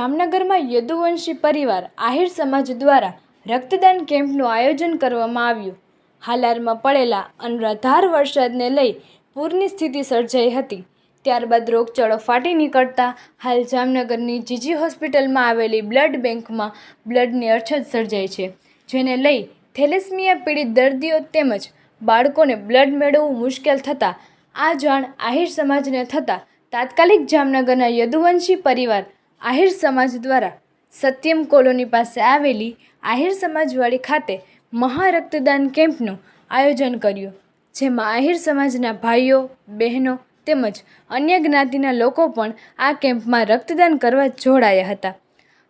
જામનગરમાં યદુવંશી પરિવાર આહિર સમાજ દ્વારા રક્તદાન કેમ્પનું આયોજન કરવામાં આવ્યું. હાલારમાં પડેલા અનરાધાર વરસાદને લઈ પૂરની સ્થિતિ સર્જાઈ હતી. ત્યારબાદ રોગચાળો ફાટી નીકળતા હાલ જામનગરની જીજી હોસ્પિટલમાં આવેલી બ્લડ બેંકમાં બ્લડની અછત સર્જાઈ છે, જેને લઈ થેલેસમિયા પીડિત દર્દીઓ તેમજ બાળકોને બ્લડ મેળવવું મુશ્કેલ થતાં આ જાણ આહિર સમાજને થતાં તાત્કાલિક જામનગરના યદુવંશી પરિવાર આહિર સમાજ દ્વારા સત્યમ કોલોની પાસે આવેલી આહિર સમાજવાડી ખાતે મહારક્તદાન કેમ્પનું આયોજન કર્યું, જેમાં આહિર સમાજના ભાઈઓ, બહેનો તેમજ અન્ય જ્ઞાતિના લોકો પણ આ કેમ્પમાં રક્તદાન કરવા જોડાયા હતા.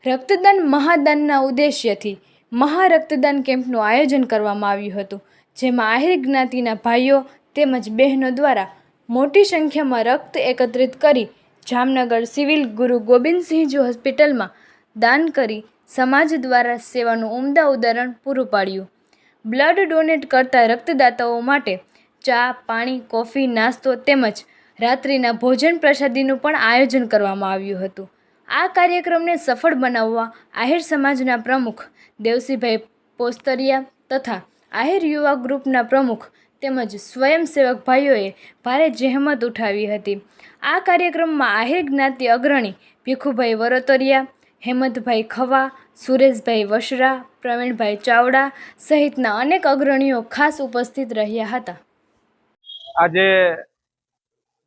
રક્તદાન મહાદાનના ઉદ્દેશ્યથી મહારક્તદાન કેમ્પનું આયોજન કરવામાં આવ્યું હતું, જેમાં આહિર જ્ઞાતિના ભાઈઓ તેમજ બહેનો દ્વારા મોટી સંખ્યામાં રક્ત એકત્રિત કરી જામનગર સિવિલ ગુરુ ગોબિંદસિંહજી હોસ્પિટલમાં દાન કરી સમાજ દ્વારા સેવાનું ઉમદા ઉદાહરણ પૂરું પાડ્યું. બ્લડ ડોનેટ કરતા રક્તદાતાઓ માટે ચા, પાણી, કોફી, નાસ્તો તેમજ રાત્રિના ભોજન પ્રસાદીનું પણ આયોજન કરવામાં આવ્યું હતું. આ કાર્યક્રમને સફળ બનાવવા આહિર સમાજના પ્રમુખ દેવસીભાઈ પોસ્તરિયા તથા આહિર યુવા ગ્રુપના પ્રમુખ તેમજ સ્વયંસેવક ભાઈઓએ ભારે જહેમત ઉઠાવી હતી. આ કાર્યક્રમમાં આહિર જ્ઞાતિ અગ્રણી ભીખુભાઈ વરોતરિયા, હેમંતભાઈ ખવા, સુરેશભાઈ વશરા, પ્રવીણભાઈ ચાવડા સહિતના અનેક અગ્રણીઓ ખાસ ઉપસ્થિત રહ્યા હતા. આજે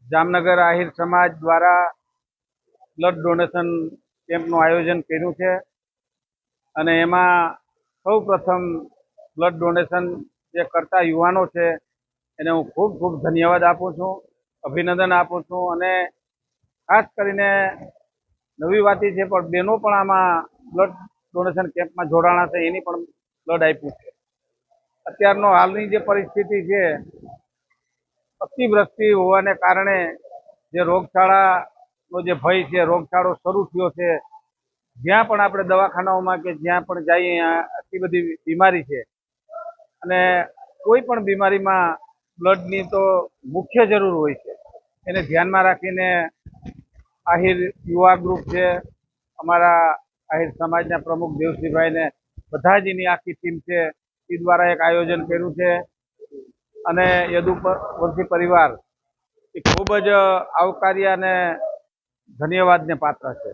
જામનગર આહિર સમાજ દ્વારા બ્લડ ડોનેશન કેમ્પનું આયોજન કર્યું છે અને એમાં સૌ પ્રથમ બ્લડ ડોનેશન જે કરતા યુવાનો છે એને હું ખૂબ ખૂબ ધન્યવાદ આપું છું, અભિનંદન આપું છું અને ખાસ કરીને નવી વાત છે, પણ બહેનો પણ આમાં બ્લડ ડોનેશન કેમ્પમાં જોડાણા છે, એની પણ બ્લડ આપ્યું છે. અત્યારનો હાલની જે પરિસ્થિતિ છે, અતિવૃષ્ટિ હોવાને કારણે જે રોગચાળાનો જે ભય છે, રોગચાળો શરૂ થયો છે, જ્યાં પણ આપણે દવાખાનાઓમાં કે જ્યાં પણ જઈએ આટલી બધી બીમારી છે. અને કોઈ પણ બીમારીમાં બ્લડની તો મુખ્ય જરૂર હોય છે. એને ધ્યાનમાં રાખીને આહિર યુવા ગ્રુપ છે, અમારા આહિર સમાજના પ્રમુખ દેવસિંહભાઈને બધા જ એની આખી ટીમ છે. એ દ્વારા એક આયોજન કર્યું છે. અને યદુવંશી પરિવાર એ ખૂબ જ આવકાર્ય અને ધન્યવાદને પાત્ર છે.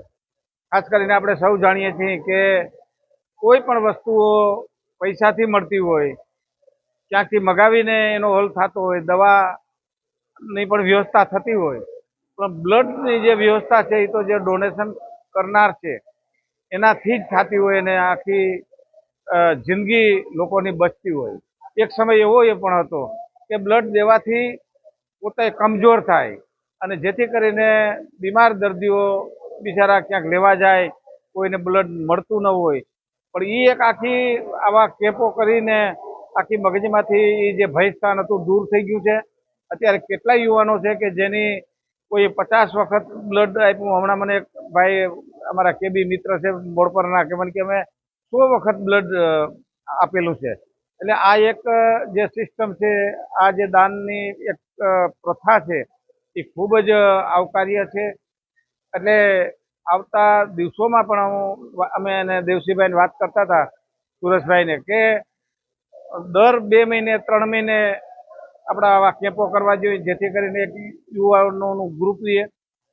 ખાસ કરીને આપણે સૌ જાણીએ છીએ કે કોઈ પણ વસ્તુઓ પૈસાથી મળતી હોય ક્યાંકથી મગાવીને એનો હલ થતો હોય, દવાની પણ વ્યવસ્થા થતી હોય. પણ બ્લડની જે વ્યવસ્થા છે, એ તો જે ડોનેશન કરનાર છે, એનાથી જ થતી હોય અને આખી જિંદગી લોકોની બચતી હોય. એક સમય એવો એ પણ હતો કે બ્લડ દેવાથી પોતે કમજોર થાય અને જેથી કરીને બીમાર દર્દીઓ બિચારા ક્યાંક લેવા જાય, કોઈને બ્લડ મળતું ન હોય. પણ એ એક આખી આવા કેપો કરીને આખી મગજમાંથી જે ભયસ્થાન હતું, દૂર થઈ ગયું છે. અત્યારે કેટલાય યુવાનો છે કે જેની કોઈ પચાસ વખત બ્લડ આપ્યું. હમણાં મને ભાઈ, અમારા કેબી મિત્ર છે મોડપરના કે મને કે અમે સો વખત બ્લડ આપેલું છે. એટલે આ એક જે સિસ્ટમ છે, આ જે દાનની એક પ્રથા છે, એ ખૂબ જ આવકાર્ય છે. એટલે આવતા દિવસોમાં પણ હું, અમે એને દેવસીભાઈને વાત કરતા હતા સુરેશભાઈને કે દર બે મહિને, ત્રણ મહિને આપણા આવા કેમ્પો કરવા જોઈએ, જેથી કરીને એક યુવાનોનું ગ્રુપ રહીએ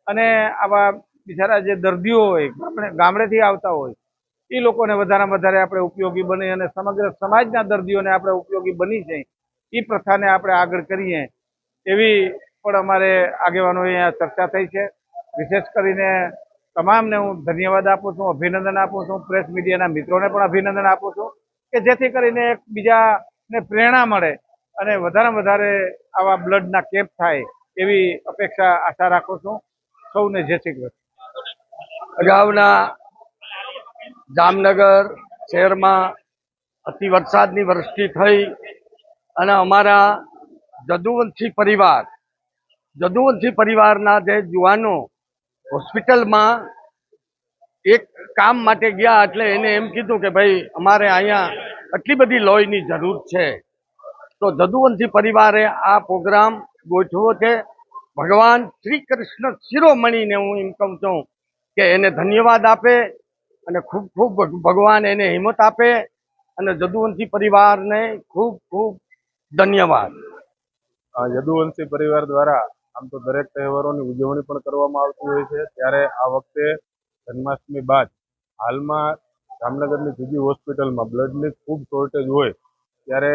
અને આવા બિચારા જે દર્દીઓ હોય, આપણે ગામડેથી આવતા હોય, એ લોકોને વધારેમાં વધારે આપણે ઉપયોગી બની અને સમગ્ર સમાજના દર્દીઓને આપણે ઉપયોગી બની છે એ પ્રથાને આપણે આગળ કરીએ. એવી પણ અમારે આગેવાનો અહીંયા ચર્ચા થઈ છે. વિશેષ કરીને તમામને હું ધન્યવાદ આપું છું, અભિનંદન આપું છું પ્રેસ મીડિયાના મિત્રોને પણ અભિનંદન આપું છું. કે જેથી કરીને એકબીજાને પ્રેરણા મળે અને વધારેમાં વધારે આવા બ્લડના કેમ્પ થાય એવી અપેક્ષા આશા રાખું છું. સૌને જય શ્રી કૃષ્ણ. અગાઉના જામનગર શહેરમાં અતિ વરસાદની વૃષ્ટિ થઈ અને અમારા જદુવંશી પરિવાર, જદુવંશી પરિવારના જે યુવાનો હોસ્પિટલમાં એક કામ માટે ગયા એટલે એને એમ કીધું કે ભાઈ, અમારે અહીંયા આટલી બધી લોહીની જરૂર છે. તો જદુવંશી પરિવારે આ પ્રોગ્રામ ગોઠવો છે. ભગવાન શ્રી કૃષ્ણ શિરોમણીને હું એમ કહું છું કે એને ધન્યવાદ આપે અને ખૂબ ખૂબ ભગવાન એને હિંમત આપે અને જદુવંશી પરિવારને ખૂબ ખૂબ ધન્યવાદ. જદુવંશી પરિવાર દ્વારા આમ તો દરેક તહેવારોની ઉજવણી પણ કરવામાં આવતી હોય છે. ત્યારે આ વખતે જન્માષ્ટમી બાદ હાલમાં જામનગરની જીજી હોસ્પિટલમાં બ્લડની ખૂબ શોર્ટેજ હોય, ત્યારે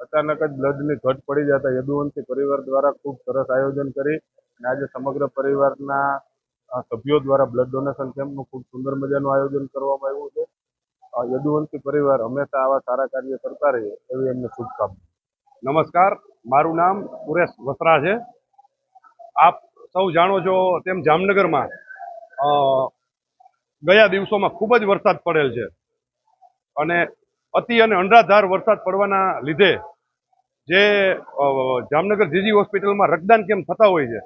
અચાનક જ બ્લડની ઘટ પડી જતા યદુવંશી પરિવાર દ્વારા ખૂબ સરસ આયોજન કરી અને આજે સમગ્ર પરિવારના સભ્યો દ્વારા બ્લડ ડોનેશન કેમ્પનું ખૂબ સુંદર મજાનું આયોજન કરવામાં આવ્યું છે. યદુવંશી પરિવાર હંમેશા આવા સારા કાર્ય કરતા રહે એવી એમને શુભકામના. નમસ્કાર, મારું નામ સુરેશ વસરા છે. આપ સૌ જાણો છો તેમ જામનગરમાં ગયા દિવસોમાં ખૂબ જ વરસાદ પડેલ છે. અને અતિ અને અનરાધાર વરસાદ પડવાના લીધે જે જામનગર જીજી હોસ્પિટલમાં રક્તદાન કેમ્પ થતા હોય છે,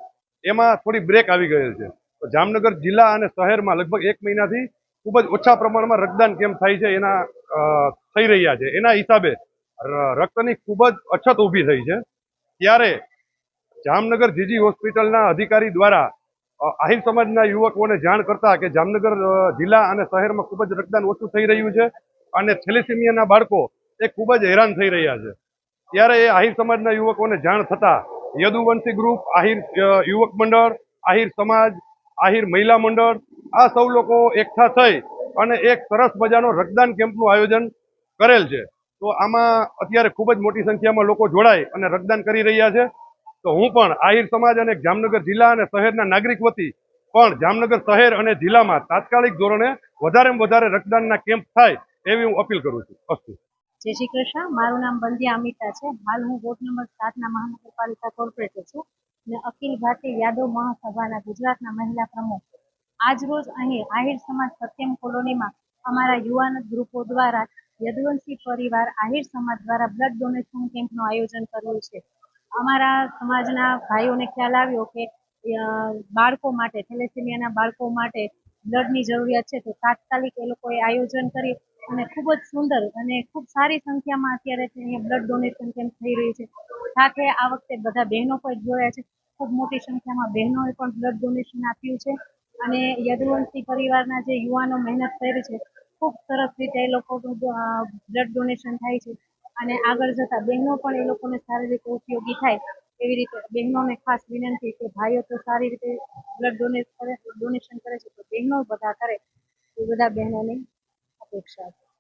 એમાં થોડી બ્રેક આવી ગયેલ છે. તો જામનગર જિલ્લા અને શહેરમાં લગભગ એક મહિનાથી ખૂબ જ ઓછા પ્રમાણમાં રક્તદાન કેમ્પ થાય છે એના થઈ રહ્યા છે. એના હિસાબે રક્તની ખૂબ જ અછત ઊભી થઈ છે. ત્યારે જામનગર જીજી હોસ્પિટલના અધિકારી દ્વારા આહિર સમાજના યુવકોને જાણ કરતા કે જામનગર જિલ્લા અને શહેરમાં ખૂબ જ રક્તદાન ઓછું થઈ રહ્યું છે અને થેલેસેમિયાના બાળકો એ ખૂબ જ હેરાન થઈ રહ્યા છે. ત્યારે એ આહિર સમાજના યુવકોને જાણ થતાં યદુવંશી ગ્રુપ આહિર યુવક મંડળ આહિર સમાજ આહિર મહિલા મંડળ, આ સૌ લોકો એકઠા થઈ અને એક સરસ મજાનો રક્તદાન કેમ્પનું આયોજન કરેલ છે. તો આમાં અત્યારે ખૂબ જ મોટી સંખ્યામાં લોકો જોડાય અને રક્તદાન કરી રહ્યા છે. તો હું પણ આહિર સમાજ અને જામનગર જિલ્લા અને શહેરના નાગરિક વતી પણ જામનગર શહેર અને જિલ્લામાં તાત્કાલિક ધોરણે વધારેમાં વધારે રક્તદાનના કેમ્પ થાય એવી હું અપીલ કરું છું. અસ્તુ. જય શ્રી કૃષ્ણ. મારું નામ બંધ્યા અમિતા છે. હાલ હું વોર્ડ નંબર સાતના મહાનગરપાલિકા કોર્પોરેટર છું અને અખિલ ભારતીય યાદવ મહાસભાના ગુજરાતના મહિલા પ્રમુખ. આજ રોજ અહીં આહિર સમાજ સત્યમ કોલોનીમાં અમારા યુવાન ગ્રુપો દ્વારા યદુવંશી પરિવાર આહિર સમાજ દ્વારા બ્લડ ડોનેશન કેમ્પનું આયોજન કર્યું છે. અમારા સમાજના ભાઈઓને ખ્યાલ આવ્યો કે બાળકો માટે, થેલેસેમિયાના બાળકો માટે બ્લડની જરૂરિયાત છે. તો તાત્કાલિક એ લોકોએ આયોજન કરી અને ખૂબ જ સુંદર અને ખૂબ સારી સંખ્યામાં અત્યારે અહીંયા બ્લડ ડોનેશન કેમ્પ થઈ રહ્યું છે. સાથે આ વખતે બધા બહેનો પણ જોયા છે. ખૂબ મોટી સંખ્યામાં બહેનોએ પણ બ્લડ ડોનેશન આપ્યું છે. અને યદુવંશી પરિવારના જે યુવાનો મહેનત કરી છે, ખૂબ સરસ રીતે એ લોકોનું બ્લડ ડોનેશન થાય છે. અને આગળ જતા બહેનો પણ એ લોકોને સારી રીતે ઉપયોગી થાય એવી રીતે. બહેનોને ખાસ વિનંતી કે ભાઈઓ તો સારી રીતે બ્લડ ડોનેટ કરે ડોનેશન કરે છે, તો બહેનો બધા કરે. એ બધા બહેનોની અપેક્ષા છે.